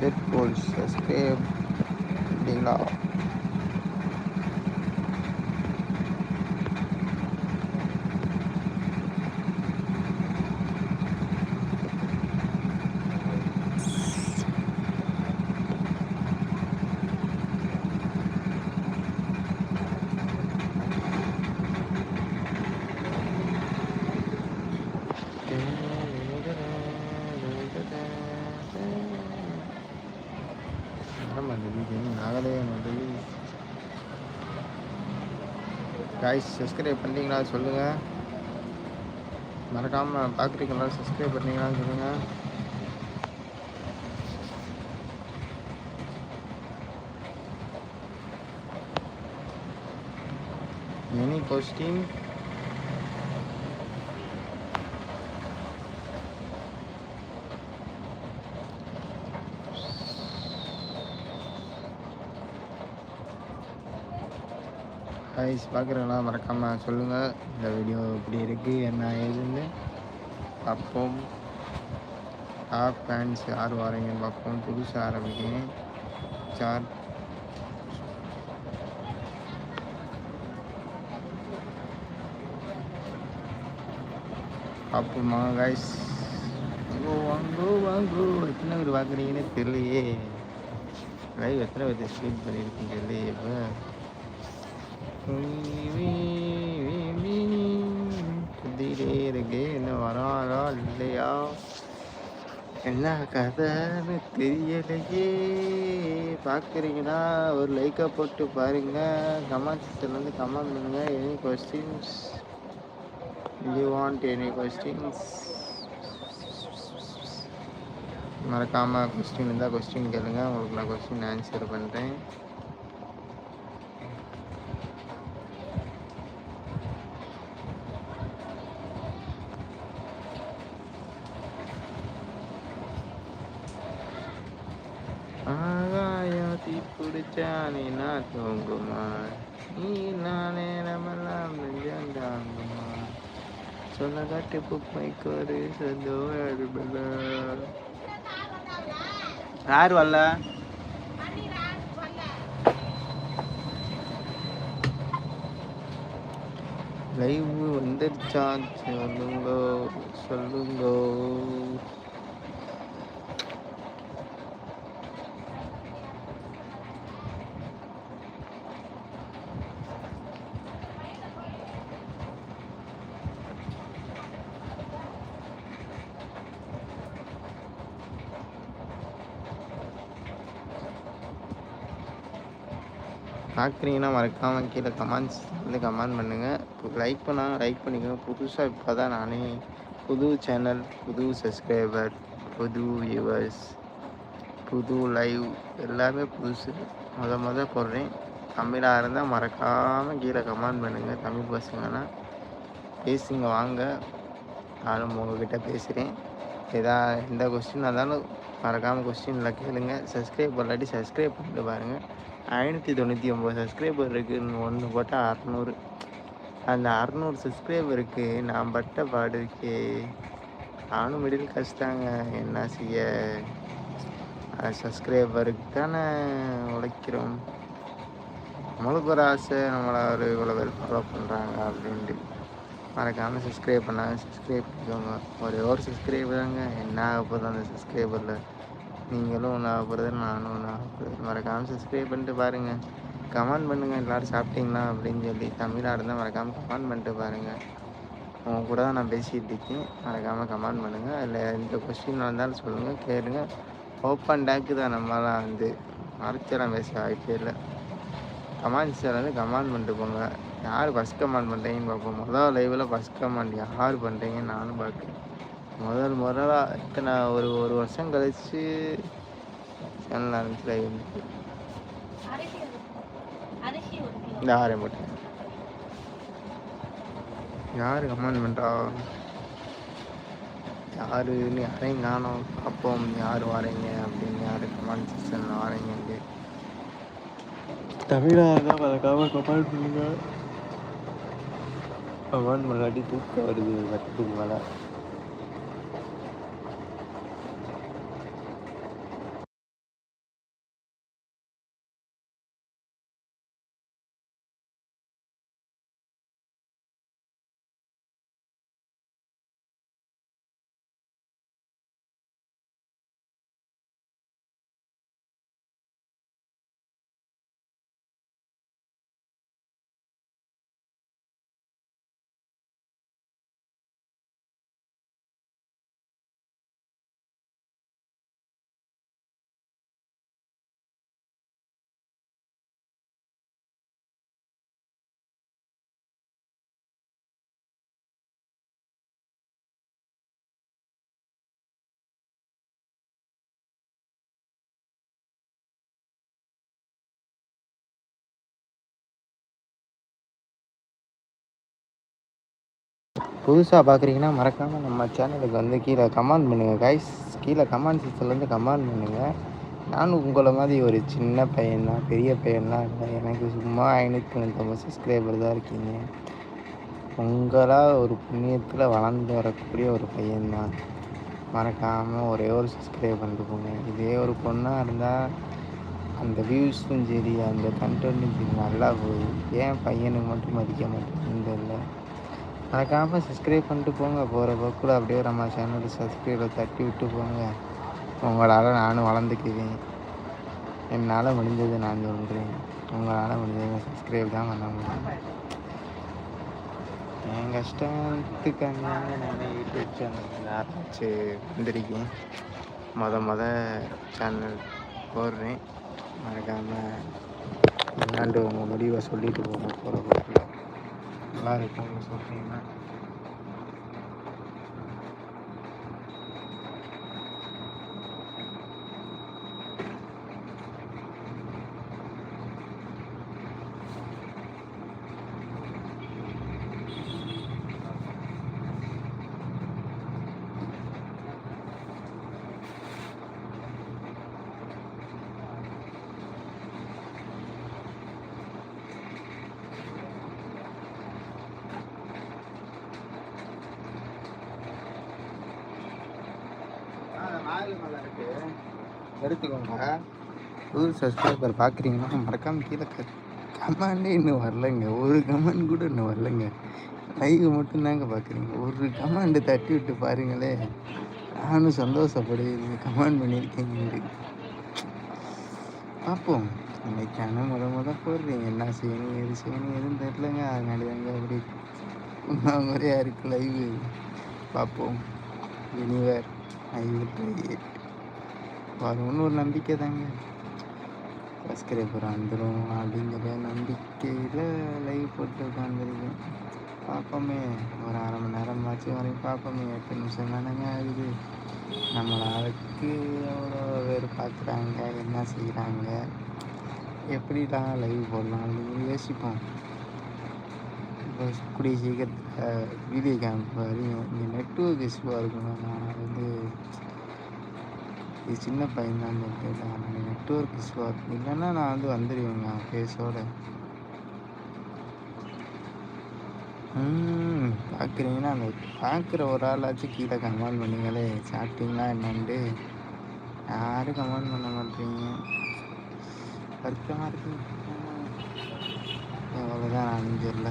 Set goals, escape, dilaw. Guys subscribe பண்ணிங்களா சொல்லுங்கள் மறக்காமல் பார்க்குறீங்களா சப்ஸ்கிரைப் பண்ணீங்களான்னு சொல்லுங்கள் எனி கொஸ்டின் காய்ஸ் பார்க்குறவங்களாம் மறக்காமல் சொல்லுங்கள் இந்த வீடியோ எப்படி இருக்குது என்ன ஏதுன்னு பார்ப்போம். டாப் பேண்ட்ஸ் யார் வரீங்கன்னு பார்ப்போம். புதுசாக ஆரம்பிக்கிறேன். சார் பார்ப்போமா காய்ஸ் வாங்கோ வாங்கோ வாங்கோ எத்தனை பேர் பார்க்குறீங்கன்னு தெரியலையே. லைவ் எத்தனை பேர் ஸ்பீட் பண்ணியிருக்கீங்க தெரியலையே இப்போ. குதிரே இருக்கு இன்னும் வராரா இல்லையா என்ன கதைன்னு தெரியலையே பார்க்குறீங்கன்னா ஒரு லைக்கை போட்டு பாருங்கள் கமெண்ட் செக்ஷன்லேருந்து கமெண்ட் பண்ணுங்கள் any questions you want any questions மறக்காமல் கொஸ்டின் இருந்தால் கொஸ்டின் கேளுங்கள் உங்களுக்கு நான் கொஸ்டின் ஆன்சர் பண்ணுறேன் ஆகாயத்தி பிடிச்சா நீ நான் தூங்குமா நீ நானே நம்மெல்லாம் நெஞ்சாண்டாங்குமா சொன்ன காட்டு புப்பைக்கு ஒரு சந்தோஷம் யார் வரல லைவ் வந்துருச்சா சொல்லுங்க சொல்லுங்க. பார்க்குறீங்கன்னா மறக்காமல் கீழே கமெண்ட்ஸ் வந்து கமெண்ட் பண்ணுங்கள் லைக் பண்ணால் லைக் பண்ணிக்கோங்க. புதுசாக இப்போ தான் நானே புது சேனல் புது சப்ஸ்கிரைபர் புது வியூவர்ஸ் புது லைவ் எல்லாமே புதுசு. முத முத போடுறேன். தமிழாக இருந்தால் மறக்காமல் கீழே கமெண்ட் பண்ணுங்கள் தமிழ் பசங்கன்னா பேசுங்க வாங்க. நானும் உங்ககிட்ட பேசுகிறேன் எதா எந்த கொஸ்டின் இருந்தாலும் மறக்காமல் கொஸ்டினில் கேளுங்க சப்ஸ்கிரைப் பண்ணலாட்டி சப்ஸ்கிரைப் பண்ணிட்டு பாருங்கள் ஐநூற்றி தொண்ணூற்றி ஒம்பது சப்ஸ்கிரைபர் இருக்குதுன்னு ஒன்று போட்டால் அறநூறு. அந்த அறநூறு சப்ஸ்கிரைபருக்கு நான் பட்ட பாடு இருக்கே நானும் மிடில் கஷ்டாங்க என்ன செய்ய? சப்ஸ்கிரைபருக்கு தானே உழைக்கிறோம். நம்மளுக்கு ஒரு ஆசை. நம்மளை ஒரு இவ்வளோ பேர் ஃபாலோ பண்ணுறாங்க அப்படின்ட்டு. மறக்காமல் சப்ஸ்கிரைப் பண்ணாங்க சப்ஸ்கிரைப் பண்ணிக்கோங்க ஒரே ஒரு சப்ஸ்கிரைப் தாங்க. என்ன ஆக போகுது அந்த சப்ஸ்கிரைபரில் நீங்களும் ஒன்று போகிறது நானும் ஒன்று போகிறது மறக்காமல் சப்ஸ்கிரைப் பண்ணிட்டு பாருங்கள் கமெண்ட் பண்ணுங்கள் எல்லோரும் சாப்பிட்டீங்களா அப்படின்னு சொல்லி தமிழாக இருந்தால் மறக்காமல் கமெண்ட் பண்ணிட்டு பாருங்கள் உங்கள் கூட தான் நான் பேசிகிட்டு இருக்கேன். மறக்காமல் கமெண்ட் பண்ணுங்கள் அதில் எந்த கொஸ்டின் வந்தாலும் சொல்லுங்கள் கேளுங்கள் ஓப்பன் டேக்கு தான் நம்மளாம் வந்து. மறைச்சலாம் பேச வாய்ப்பே இல்லை. கமெண்ட்ஸில் வந்து கமெண்ட் பண்ணிட்டு போங்க. யார் ஃபஸ்ட் கமெண்ட் பண்ணுறீங்கன்னு பார்ப்போம். முதல் லைவில் ஃபஸ்ட் கமெண்ட் யார் பண்ணுறீங்கன்னு நானும் பார்க்குறேன். முதல் முதலாக இத்தனை ஒரு ஒரு வருஷம் கழிச்சு சேனல் ஆரம்பிச்சு லைவ் வந்துட்டு இந்த ஆரம்பி யார் கமெண்ட் பண்ணுறா யாருன்னு யாரையும் காணும். பார்ப்போம். யார் வரீங்க அப்படின்னு யார் கமெண்ட் செக்ஷன் வரீங்கன்னு. தமிழாக தான் மறக்காமல் கமெண்ட் பண்ணுங்கள் அவன் முன்னாடி தூக்கம் வருது வரத்துக்கு மேலே புதுசாக பார்க்குறீங்கன்னா மறக்காமல் நம்ம சேனலுக்கு வந்து கீழே கமெண்ட் பண்ணுங்கள் கைஸ் கீழே கமெண்ட் செக்ஷன்லேருந்து கமெண்ட் பண்ணுங்கள் நானும் உங்களை மாதிரி ஒரு சின்ன பையன்தான் பெரிய பையன்லாம் இல்லை. எனக்கு சும்மா ஐநூற்றி தொண்ணூத்தொம்பது சப்ஸ்கிரைபர் தான் இருக்கீங்க. உங்களாக ஒரு புண்ணியத்தில் வளர்ந்து வரக்கூடிய ஒரு பையன்தான். மறக்காமல் ஒரே ஒரு சப்ஸ்கிரைப் பண்ணிட்டு போங்க. இதே ஒரு பொண்ணாக இருந்தால் அந்த வியூஸும் சரி அந்த கண்டென்ட்டும் சரி நல்லா போகுது. ஏன் பையனுக்கு மட்டும் மதிக்க மாட்டேங்குது இல்லை. மறக்காமல் சப்ஸ்கிரைப் பண்ணிட்டு போங்க. போகிற போக்கில் அப்படியே நம்ம சேனலுக்கு சப்ஸ்கிரைபை தட்டி விட்டு போங்க. உங்களால் நானும் வளர்ந்துக்குவேன். என்னால் முடிஞ்சது நான் சொல்கிறேன் உங்களால் முடிஞ்சது சப்ஸ்கிரைப் தான் பண்ண முடியும். என் கஷ்டத்துக்காக நான் யூடியூப் சேனல் ஆரம்பிச்சு வந்திருக்கேன். மொத மொத சேனல் போடுறேன். மறக்காமல் என்னாண்டு உங்கள் முடிவை சொல்லிட்டு போங்க போகிற போக்கில். claro con los எடுத்துக்கோங்க. புது சப்ஸ்கிரைபர் பார்க்குறீங்கன்னா மறக்காமல் கீழே கமெண்டே இன்னும் வரலைங்க. ஒரு கமெண்ட் கூட இன்னும் வரலைங்க. லைவ் மட்டும்தாங்க பார்க்குறீங்க ஒரு கமெண்ட் தட்டி விட்டு பாருங்களே. நானும் சந்தோஷப்படுவேன் கமெண்ட் பண்ணியிருக்கேங்க பார்ப்போம் இன்னைக்கான முத முத போடுறீங்க. என்ன செய்யணும் எது செய்யணும் எதுவும் தெரிலங்க அதனால தாங்க அப்படி முறையாக இருக்குது லைவ் பார்ப்போம் anywhere I will try it வரும்னு ஒரு நம்பிக்கை தாங்க. சப்ஸ்கிரைபர் வந்துடும் அப்படிங்கிற நம்பிக்கையில் லைவ் போட்டு உட்காந்துருக்கேன் பார்ப்போமே ஒரு அரை மணி நேரம் ஆச்சு வரையும் பார்ப்போமே. எட்டு நிமிஷம் தானேங்க ஆகுது. நம்மளாளுக்கு எவ்வளோ பேர் பார்க்குறாங்க என்ன செய்கிறாங்க எப்படிலாம் லைவ் போடலாம் அப்படின்னு யோசிப்போம். கூடிய சீக்கிரத்தில் வீடியோ கேம்ப் வரையும் இங்கே நெட்ஒர்க் இஷ்யூவாக இருக்கணும் நான் வந்து இது சின்ன பையன் தான் சொல்லிட்டு நெட்ஒர்க் இஷ்யூவாக இருக்கும் இல்லைன்னா நான் வந்து வந்துடுவேங்க ஃபேஸோட ம் பார்க்குறீங்கன்னா அந்த பார்க்குற ஒரு ஆளாச்சும் கீழே கமெண்ட் பண்ணீங்களே. சாப்பிட்டீங்களா என்னன்ட்டு. யாரும் கமெண்ட் பண்ண மாட்டீங்க. வருத்தமாக இருக்கு. எவ்வளோதான் நான் அணிஞ்சிடல